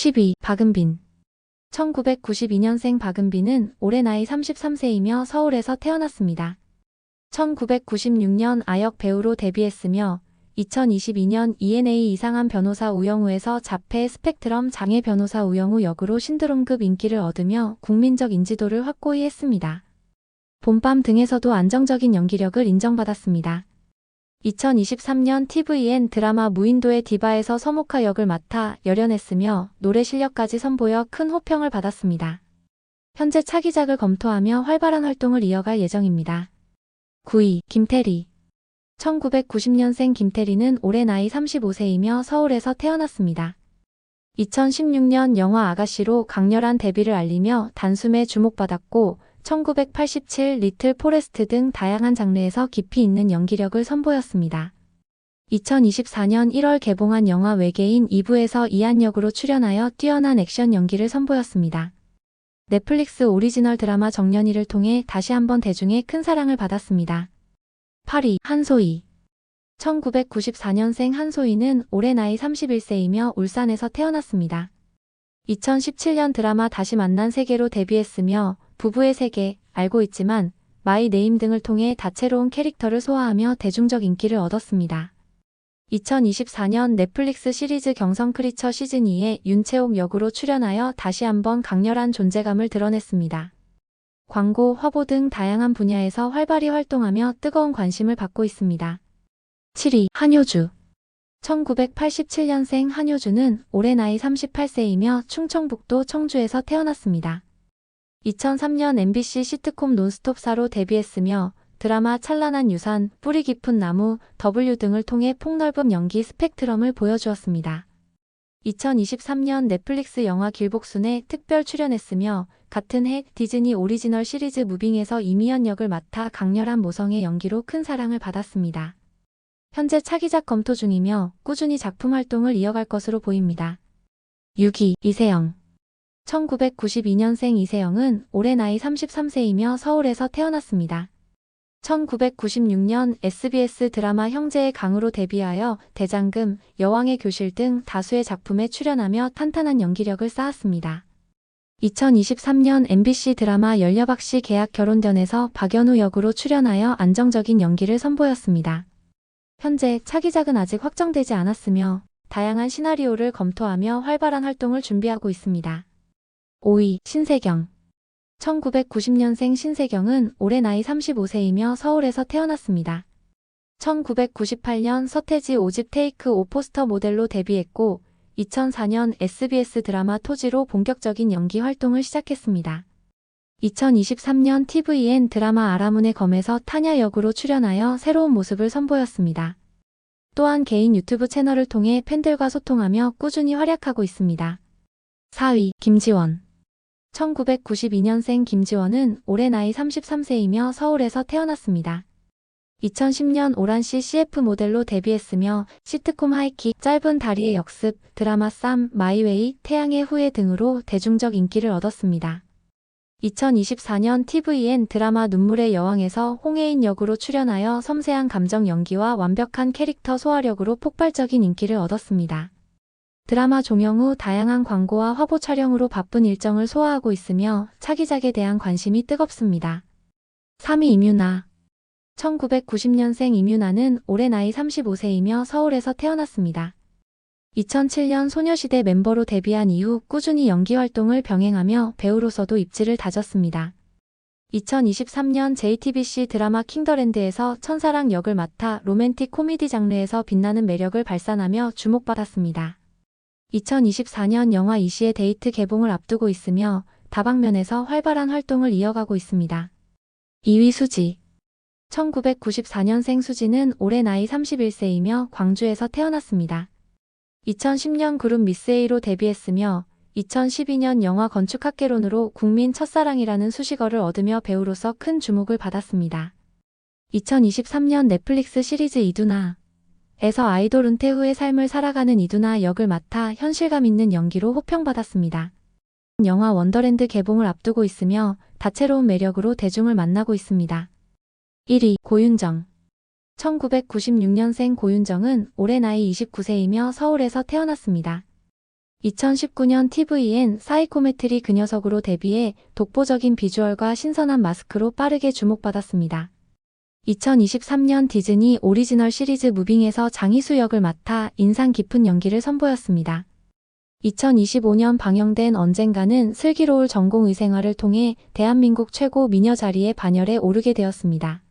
12. 박은빈 1992년생 박은빈은 올해 나이 33세이며 서울에서 태어났습니다. 1996년 아역 배우로 데뷔했으며 2022년 ENA 이상한 변호사 우영우에서 자폐 스펙트럼 장애 변호사 우영우 역으로 신드롬급 인기를 얻으며 국민적 인지도를 확고히 했습니다. 봄밤 등에서도 안정적인 연기력을 인정받았습니다. 2023년 TVN 드라마 무인도의 디바에서 서모카 역을 맡아 열연했으며 노래 실력까지 선보여 큰 호평을 받았습니다. 현재 차기작을 검토하며 활발한 활동을 이어갈 예정입니다. 9위 김태리 1990년생 김태리는 올해 나이 35세이며 서울에서 태어났습니다. 2016년 영화 아가씨로 강렬한 데뷔를 알리며 단숨에 주목받았고 1987 리틀 포레스트 등 다양한 장르에서 깊이 있는 연기력을 선보였습니다. 2024년 1월 개봉한 영화 외계인 2부에서 이한 역으로 출연하여 뛰어난 액션 연기를 선보였습니다. 넷플릭스 오리지널 드라마 정년이를 통해 다시 한번 대중의 큰 사랑을 받았습니다. 8위 한소희 1994년생 한소희는 올해 나이 31세이며 울산에서 태어났습니다. 2017년 드라마 다시 만난 세계로 데뷔했으며 부부의 세계, 알고 있지만 마이 네임 등을 통해 다채로운 캐릭터를 소화하며 대중적 인기를 얻었습니다. 2024년 넷플릭스 시리즈 경성 크리처 시즌2에 윤채옥 역으로 출연하여 다시 한번 강렬한 존재감을 드러냈습니다. 광고, 화보 등 다양한 분야에서 활발히 활동하며 뜨거운 관심을 받고 있습니다. 7위 한효주 1987년생 한효주는 올해 나이 38세이며 충청북도 청주에서 태어났습니다. 2003년 MBC 시트콤 논스톱사로 데뷔했으며 드라마 찬란한 유산, 뿌리 깊은 나무, W 등을 통해 폭넓은 연기 스펙트럼을 보여주었습니다. 2023년 넷플릭스 영화 길복순에 특별 출연했으며 같은 해 디즈니 오리지널 시리즈 무빙에서 이미연 역을 맡아 강렬한 모성의 연기로 큰 사랑을 받았습니다. 현재 차기작 검토 중이며 꾸준히 작품 활동을 이어갈 것으로 보입니다. 6위 이세영 1992년생 이세영은 올해 나이 33세이며 서울에서 태어났습니다. 1996년 SBS 드라마 형제의 강으로 데뷔하여 대장금, 여왕의 교실 등 다수의 작품에 출연하며 탄탄한 연기력을 쌓았습니다. 2023년 MBC 드라마 열려박씨 계약 결혼전에서 박연우 역으로 출연하여 안정적인 연기를 선보였습니다. 현재 차기작은 아직 확정되지 않았으며 다양한 시나리오를 검토하며 활발한 활동을 준비하고 있습니다. 5위 신세경 1990년생 신세경은 올해 나이 35세이며 서울에서 태어났습니다. 1998년 서태지 오집 테이크 오 포스터 모델로 데뷔했고 2004년 SBS 드라마 토지로 본격적인 연기 활동을 시작했습니다. 2023년 TVN 드라마 아라문의 검에서 타냐 역으로 출연하여 새로운 모습을 선보였습니다. 또한 개인 유튜브 채널을 통해 팬들과 소통하며 꾸준히 활약하고 있습니다. 4위 김지원 1992년생 김지원은 올해 나이 33세이며 서울에서 태어났습니다. 2010년 오란시 CF 모델로 데뷔했으며 시트콤 하이킥, 짧은 다리의 역습, 드라마 쌈, 마이웨이, 태양의 후예 등으로 대중적 인기를 얻었습니다. 2024년 TVN 드라마 눈물의 여왕에서 홍혜인 역으로 출연하여 섬세한 감정 연기와 완벽한 캐릭터 소화력으로 폭발적인 인기를 얻었습니다. 드라마 종영 후 다양한 광고와 화보 촬영으로 바쁜 일정을 소화하고 있으며 차기작에 대한 관심이 뜨겁습니다. 3위 임유나 1990년생 임유나는 올해 나이 35세이며 서울에서 태어났습니다. 2007년 소녀시대 멤버로 데뷔한 이후 꾸준히 연기 활동을 병행하며 배우로서도 입지를 다졌습니다. 2023년 JTBC 드라마 킹더랜드에서 천사랑 역을 맡아 로맨틱 코미디 장르에서 빛나는 매력을 발산하며 주목받았습니다. 2024년 영화 이시의 데이트 개봉을 앞두고 있으며 다방면에서 활발한 활동을 이어가고 있습니다. 2위 수지 1994년생 수지는 올해 나이 31세이며 광주에서 태어났습니다. 2010년 그룹 미스에이로 데뷔했으며 2012년 영화 건축학개론으로 국민 첫사랑이라는 수식어를 얻으며 배우로서 큰 주목을 받았습니다. 2023년 넷플릭스 시리즈 이두나 에서 아이돌 은퇴 후의 삶을 살아가는 이두나 역을 맡아 현실감 있는 연기로 호평받았습니다. 영화 원더랜드 개봉을 앞두고 있으며 다채로운 매력으로 대중을 만나고 있습니다. 1위 고윤정 1996년생 고윤정은 올해 나이 29세이며 서울에서 태어났습니다. 2019년 TVN 사이코메트리 그 녀석으로 데뷔해 독보적인 비주얼과 신선한 마스크로 빠르게 주목받았습니다. 2023년 디즈니 오리지널 시리즈 무빙에서 장희수 역을 맡아 인상 깊은 연기를 선보였습니다. 2025년 방영된 언젠가는 슬기로울 전공의 생활을 통해 대한민국 최고 미녀 자리에 반열에 오르게 되었습니다.